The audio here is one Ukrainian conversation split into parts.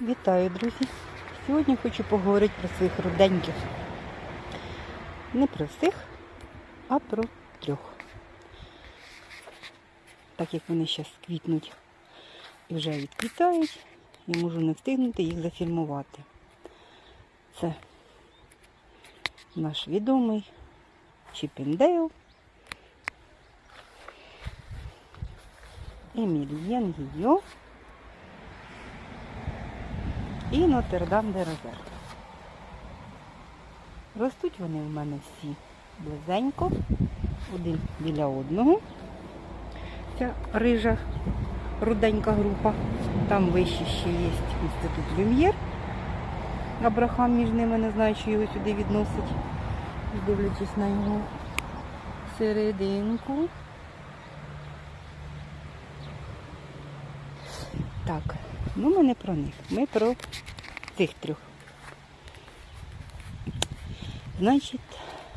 Вітаю, друзі! Сьогодні хочу поговорити про своїх руденьких. Не про всіх, а про трьох. Так як вони зараз квітнуть і вже відквітають, я можу не встигнути їх зафільмувати. Це наш відомий Чіпіндейл, Емільєн Гійо і Нотердам де Розер. Ростуть вони в мене всі близенько, один біля одного. Ця рижа руденька група. Там вище ще є інститут Люм'єр. Абрахам між ними не знаю, чи його сюди відносить, дивлячись на його серединку. Так, ну ми не про них. Ми про цих трьох. Значить,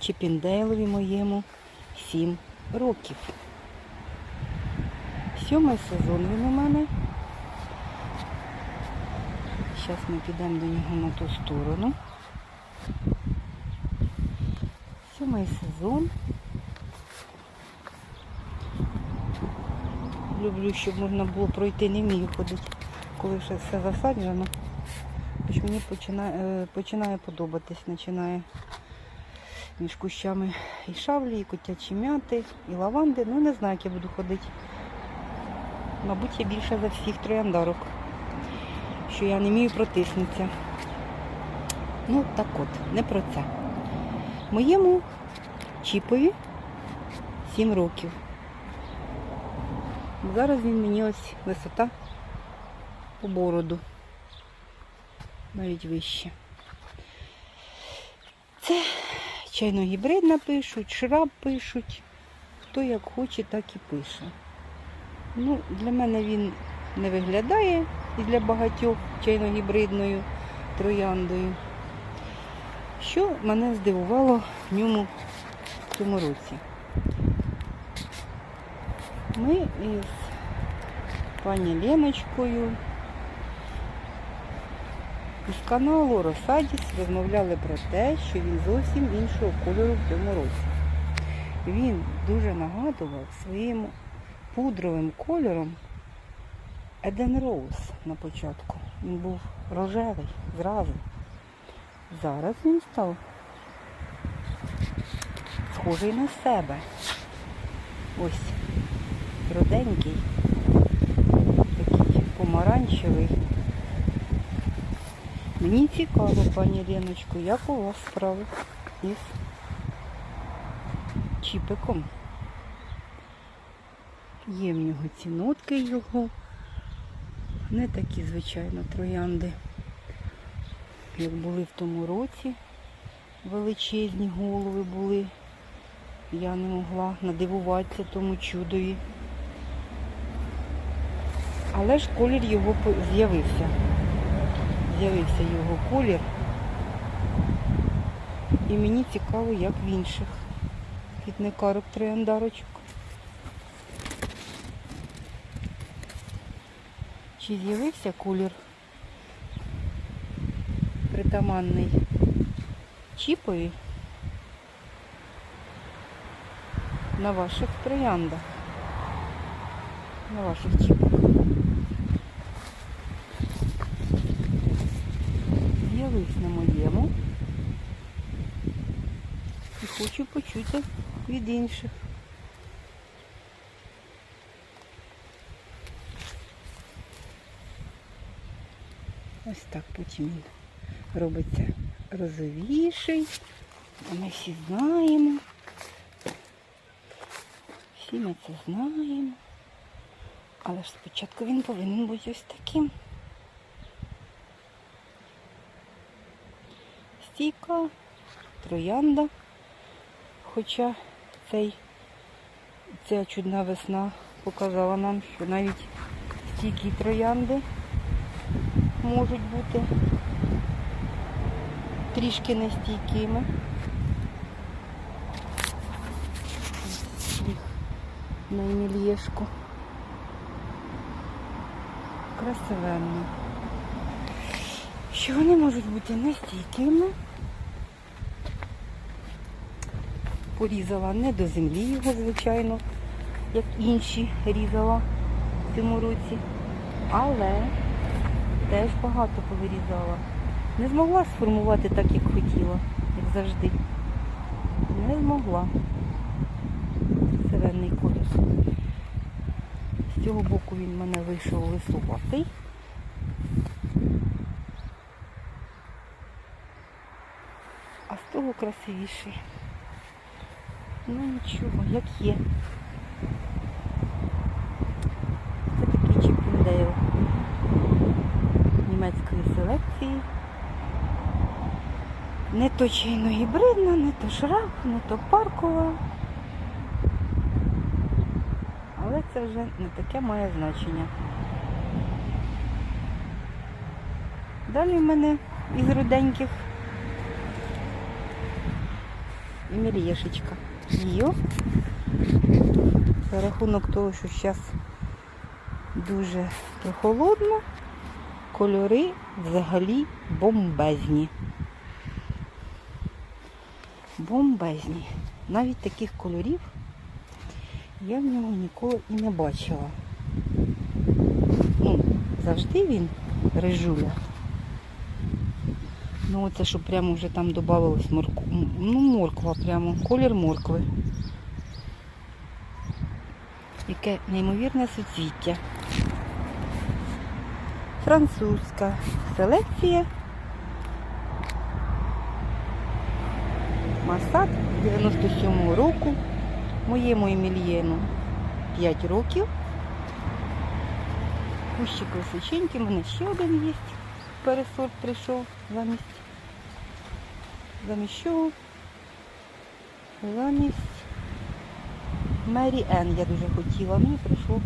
Чіпіндейлові моєму 7 років. Сьомий сезон він у мене. Зараз ми підемо до нього на ту сторону. Сьомий сезон. Люблю, щоб можна було пройти, не вмію ходити, коли вже все засаджено. Хоч мені починає, е, починає подобатись, починає між кущами і шавлі, і котячі м'яти, і лаванди. Ну не знаю, як я буду ходити. Мабуть, я більше за всіх трояндарок, що я не вмію протиснутися. Ну, так от, не про це. Моєму чіпові 7 років. Зараз він мені ось висота по бороду. Навіть вище. Це чайно-гібридна пишуть, шраб пишуть. Хто як хоче, так і пише. Ну, Для мене він не виглядає і для багатьох чайно-гібридною трояндою. Що мене здивувало в ньому в цьому році? Ми із пані Леночкою із каналу Росадіс розмовляли про те, що він зовсім іншого кольору в цьому році. Він дуже нагадував своїм пудровим кольором Еден Роуз на початку. Він був рожевий зразу. Зараз він став схожий на себе. Ось руденький, такий помаранчевий. Мені цікаво, пані Леночко, як у вас справи із чіпиком. Є в нього ці нотки його. Не такі, звичайно, троянди, як були в тому році. Величезні голови були. Я не могла надивуватися тому чудові. Але ж колір його з'явився. З'явився його колір. І мені цікаво, як в інших квітникарок трояндарочок. Чи з'явився колір притаманний чіпові на ваших трояндах, на ваших чіпах? З'явився на моєму і хочу почути від інших. Ось так потім він робиться розовіший. А Ми всі знаємо. Всі ми це знаємо. Але ж спочатку він повинен бути ось таким. Стійка, троянда. Хоча цей, ця чудна весна показала нам, що навіть стійкі троянди можуть бути трішки нестійкими. Їх на емільєшку. Красивенно. що вони можуть бути нестійкими. Порізала не до землі його, звичайно, як інші різала в цьому році. Але теж багато повирізала. Не змогла сформувати так, як хотіла, як завжди. Не змогла. Зелений колір. З цього боку він мене вийшов лисуватий. А з того красивіший. Ну нічого, як є. Це такий чіпіндейл німецької селекції. Не то чайно гібридна, не то шраб, не то паркова. Але це вже не таке має значення. Далі в мене із руденьких Емілєшечка. Її. За рахунок того, що зараз дуже прохолодно, кольори взагалі бомбезні. Бомбезні. Навіть таких кольорів я в нього ніколи і не бачила. Ну, завжди він рижуля. Ну оце, що прямо вже там додавалось морку. Ну, морква прямо, колір моркви. Яке неймовірне суцвіття. Французька селекція. Масад 97-го року. Моєму Емільєну 5 років. Кущик височенький, у мене ще один є. Пересорт прийшов замість. Чого? Замість Мері Енн я дуже хотіла. Ну і прийшов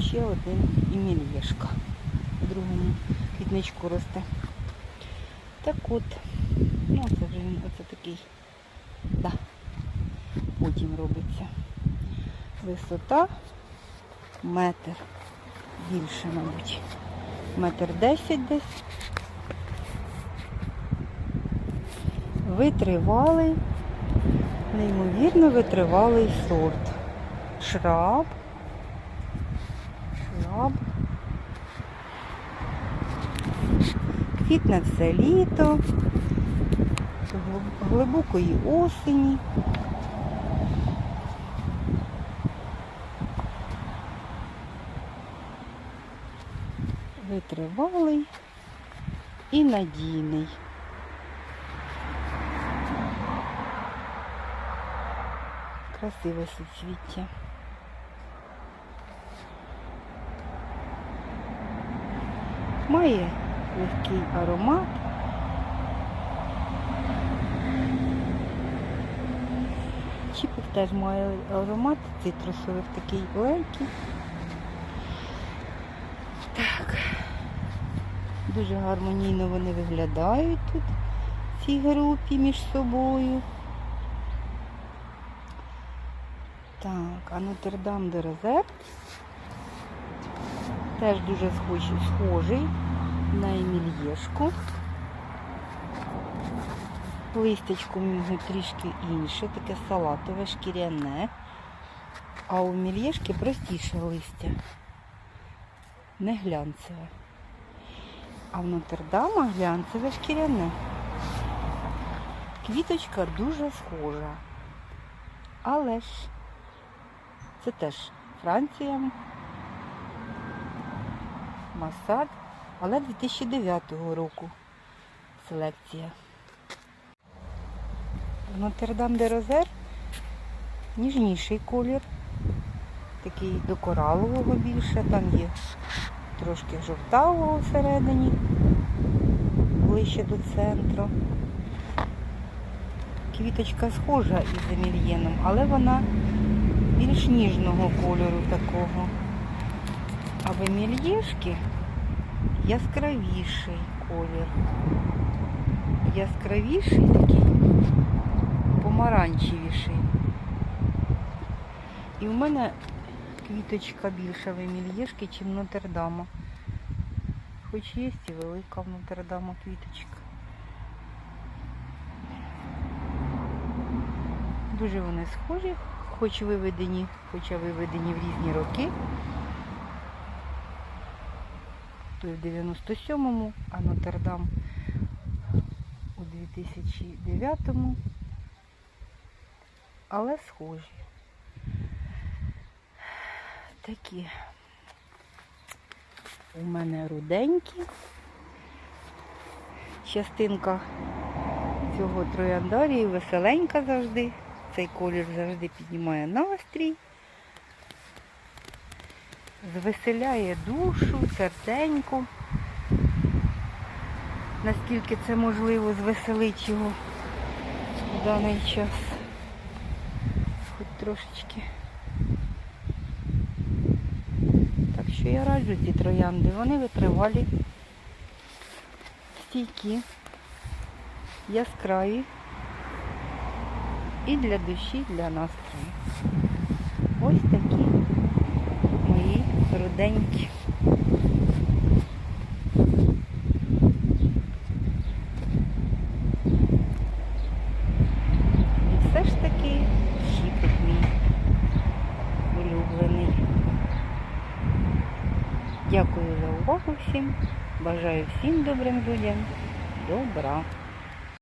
ще один Емільєшка. В другому квітничку росте. Так от, ну це вже він оце такий. Да. Потім робиться. Висота метр. Більше, мабуть. Метр десять десь. Витривалий, неймовірно витривалий сорт. Шраб. Шраб. Квітне все літо, глибокої осені. Витривалий і надійний. Красиве суцвіття. Має легкий аромат. Чіпик теж має аромат цитрусовий, такий легкий. Так. Дуже гармонійно вони виглядають тут, в цій групі між собою. Так, а Нотр-Дам де Розет теж дуже схожий, схожий на Емільєшку. Листячко в нього трішки інше, таке салатове, шкіряне. А у Емільєшки простіше листя, не глянцеве. А в Нотр-Дама глянцеве шкіряне. Квіточка дуже схожа. Але ж це теж Франція, Масад, але 2009 року селекція. В Нотр-Дам де Розер. Ніжніший колір, такий до коралового більше, там є трошки жовтавого всередині, ближче до центру. Квіточка схожа із емільєном, але вона більш ніжного кольору такого. А в яскравіший колір. Яскравіший такий, помаранчевіший. І в мене квіточка більша в емільєшки, ніж Нотр-Дама. Хоч є і велика в Нотр-Даму квіточка. Дуже вони схожі, хоч виведені, хоча виведені в різні роки. Той в 97-му, а Нотр-Дам у 2009-му. Але схожі. Такі у мене руденькі. Частинка цього трояндарії веселенька завжди. Цей колір завжди піднімає настрій. Звеселяє душу, серденько. Наскільки це можливо звеселить його в даний час. Хоч трошечки. Так що я раджу ці троянди. Вони витривалі, стійкі, яскраві і для душі, і для настрою. Ось такі мої руденькі. Дякую за увагу всім. Бажаю всім добрим людям добра.